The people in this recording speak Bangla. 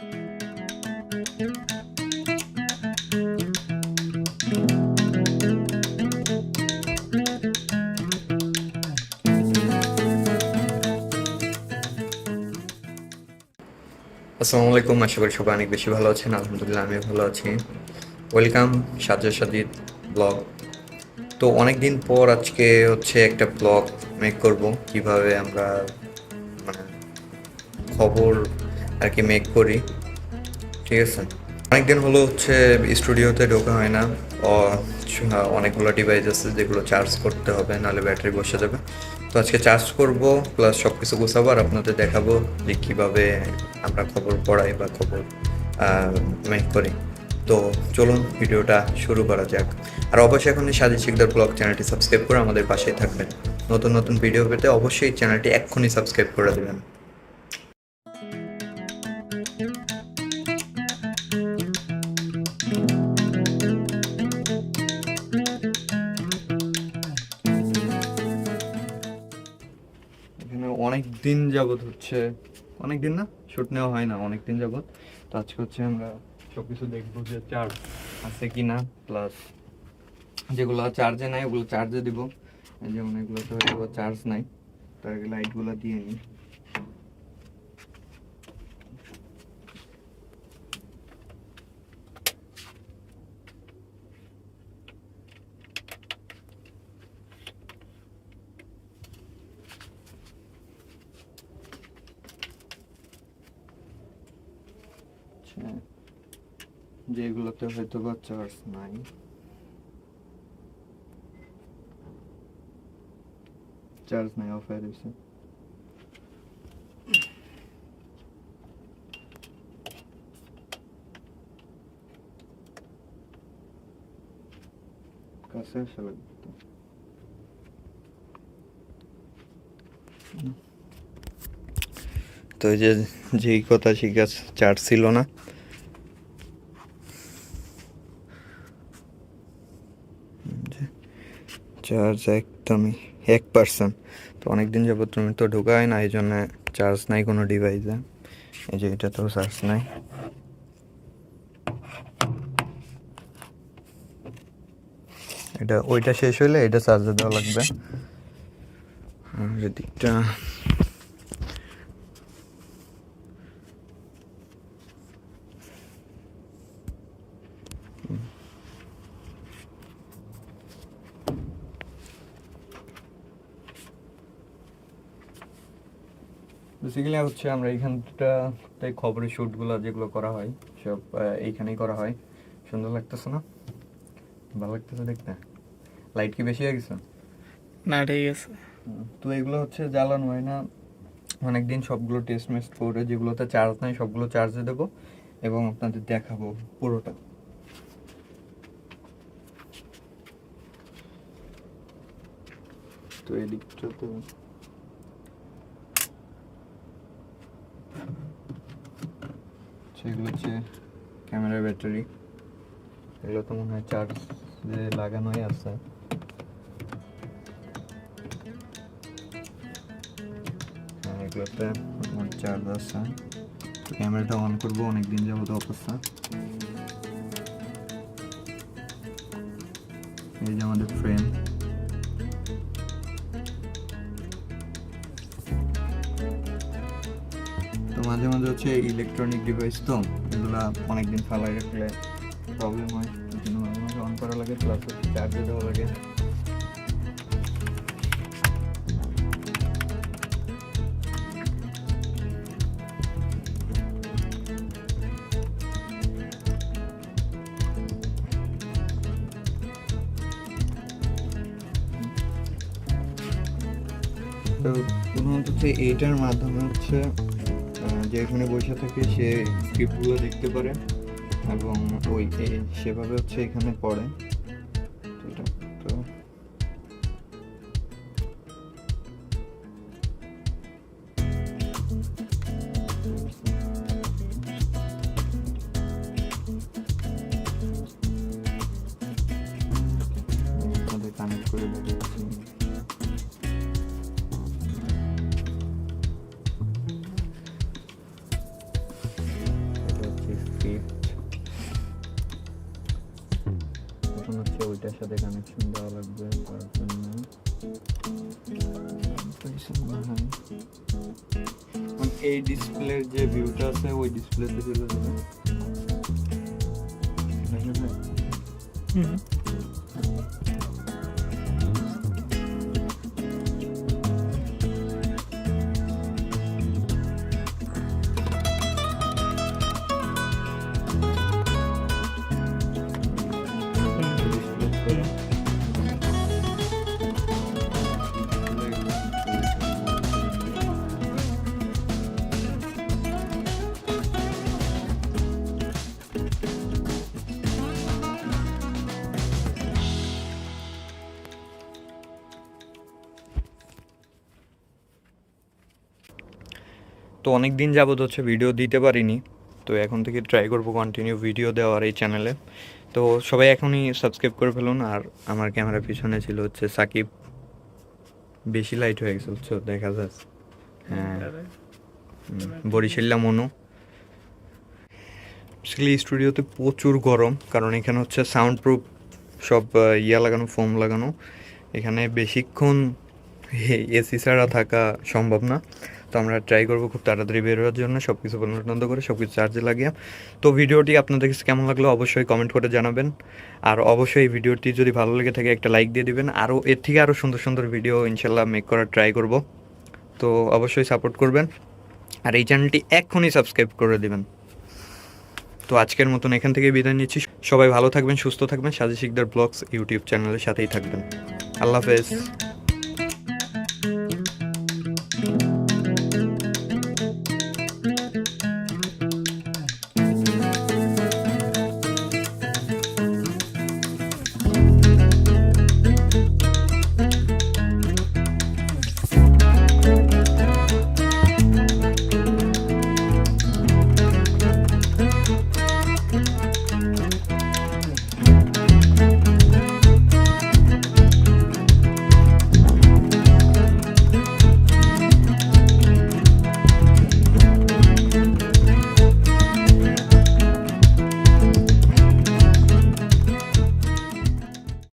আসসালামু আলাইকুম, আশা করি সবাই অনেক বেশি ভালো আছেন। আলহামদুলিল্লাহ, আমিও ভালো আছি। Welcome Sajja Sadid blog. তো অনেক দিন পর আজকে হচ্ছে একটা ব্লগ মেক করব। কীভাবে আমরা মানে খবর আর কি মেক করি। ঠিক আছে? অনেকদিন হলো হচ্ছে স্টুডিওতে ঢোকা হয় না। অনেকগুলো ডিভাইস আছে যেগুলো চার্জ করতে হবে, নাহলে ব্যাটারি বসে যাবে। তো আজকে চার্জ করব প্লাস সব কিছু গোছাবো আর আপনাদের দেখাবো যে কীভাবে আমরা খবর পড়াই বা খবর মেক করি। তো চলুন ভিডিওটা শুরু করা যাক। আর অবশ্যই এখন সাজি শিকদার ব্লগ চ্যানেলটি সাবস্ক্রাইব করে আমাদের পাশেই থাকবেন। নতুন নতুন ভিডিও পেতে অবশ্যই চ্যানেলটি এক্ষুনি সাবস্ক্রাইব করে দেবেন। অনেক দিন যাবৎ হচ্ছে, অনেক দিন না? শুট নেওয়া হয় না, অনেক দিন যাবৎ। তো আজকে হচ্ছে আমরা সব কিছু দেখব যে চার্জ আছে কি না প্লাস যেগুলো চার্জে নাই, ওগুলো চার্জে দিব। যেমন এগুলো তো চার্জ নাই আগে লাইটগুলো দিয়ে নিই। যেগুলোতে হয়তো বা চার্জ নাই চার্জ নাই অফ হয়ে রয়েছে কাছে আসা লাগবে তো এই যে যেই কথা শিখাস চার্জ ছিল না। চার্জ একদমই এক পার্সেন্ট তো অনেক দিন যাবত তুমি তো ঢোকায় না, এই জন্য চার্জ নাই কোনো ডিভাইসে এই যে এটা তো চার্জ নাই। এটা, ওইটা শেষ হইলে এটা চার্জে দেওয়া লাগবে। আর এদিকটা বেসিক্যালি হচ্ছে আমরা এইখানটাতে খবরের শ্যুটগুলো যেগুলো করা হয় সব এইখানেই করা হয়। সুন্দর লাগতেছে না? ভালো লাগতেছে দেখতে? লাইট কি বেশি হয়ে গেছে? না ঠিক আছে। তো এগুলো হচ্ছে জ্বালানো হয় না। অনেকদিন সবগুলো টেস্ট মেস্ট করে যেগুলোতে চার্জ নাই সবগুলো চার্জে দেবো এবং আপনাদের দেখাবো পুরোটা। তো এদিকটা তো সেগুলো হচ্ছে ক্যামেরার ব্যাটারি। এগুলো তো মনে হয় চার্জ যে লাগানোই আছে। এগুলোতে চার্জ আছে। ক্যামেরাটা অন করব, অনেকদিন যাবত অবস্থা এই যে আমাদের ফ্রেম মাঝে মাঝে হচ্ছে ইলেকট্রনিক ডিভাইস তো, এগুলা অনেকদিন ফালাই রাখলে প্রবলেম হয় মাঝে মাঝে অন করা লাগে প্লাস চার্জে দেওয়া লাগে। তো এইটার মাধ্যমে হচ্ছে যে এখানে বসে থাকে সে স্ক্রিপ্টগুলো দেখতে পারে এবং ওই সেভাবে হচ্ছে এখানে পড়ে। এখন হচ্ছে ওইটার সাথে কানেকশন দেওয়া লাগবে তার জন্য এই ডিসপ্লের যে ভিউটা আছে, ওই ডিসপ্লেতে চলে যাবে। হুম। তো অনেক দিন যাবত হচ্ছে ভিডিও দিতে পারিনি। তো এখন থেকে ট্রাই করব কন্টিনিউ ভিডিও দেওয়ার এই চ্যানেলে তো সবাই এখনই সাবস্ক্রাইব করে ফেলুন আর আমার ক্যামেরার পিছনে ছিল হচ্ছে সাকিব। বেশি লাইট হয়ে গেছে, বুঝছ? দেখা যাচ্ছে হ্যাঁ। বরিশাল্লা মনু। বেসিক্যালি স্টুডিওতে প্রচুর গরম, কারণ এখানে হচ্ছে সাউন্ড প্রুফ সব ইয়া লাগানো ফোম লাগানো। এখানে বেশিক্ষণ এসি ছাড়া থাকা সম্ভব না। তো আমরা ট্রাই করব খুব তাড়াতাড়ি বের হওয়ার জন্য সব কিছু বন্ধ করে সব কিছু চার্জে লাগিয়ে। তো ভিডিওটি আপনাদের কাছে কেমন লাগল অবশ্যই কমেন্ট করে জানাবেন। আর অবশ্যই এই ভিডিওটি যদি ভালো লেগে থাকে, একটা লাইক দিয়ে দিবেন। আরও এর থেকে আরও সুন্দর সুন্দর ভিডিও ইনশাল্লাহ মেক করার ট্রাই করব। তো অবশ্যই সাপোর্ট করবেন। আর এই চ্যানেলটি এক্ষুনি সাবস্ক্রাইব করে দিবেন। তো আজকের মতন এখান থেকে বিদায় নিচ্ছি। সবাই ভালো থাকবেন, সুস্থ থাকবেন। সাজি শিকদার ব্লগস ইউটিউব চ্যানেলের সাথেই থাকবেন। আল্লাহ হাফেজ।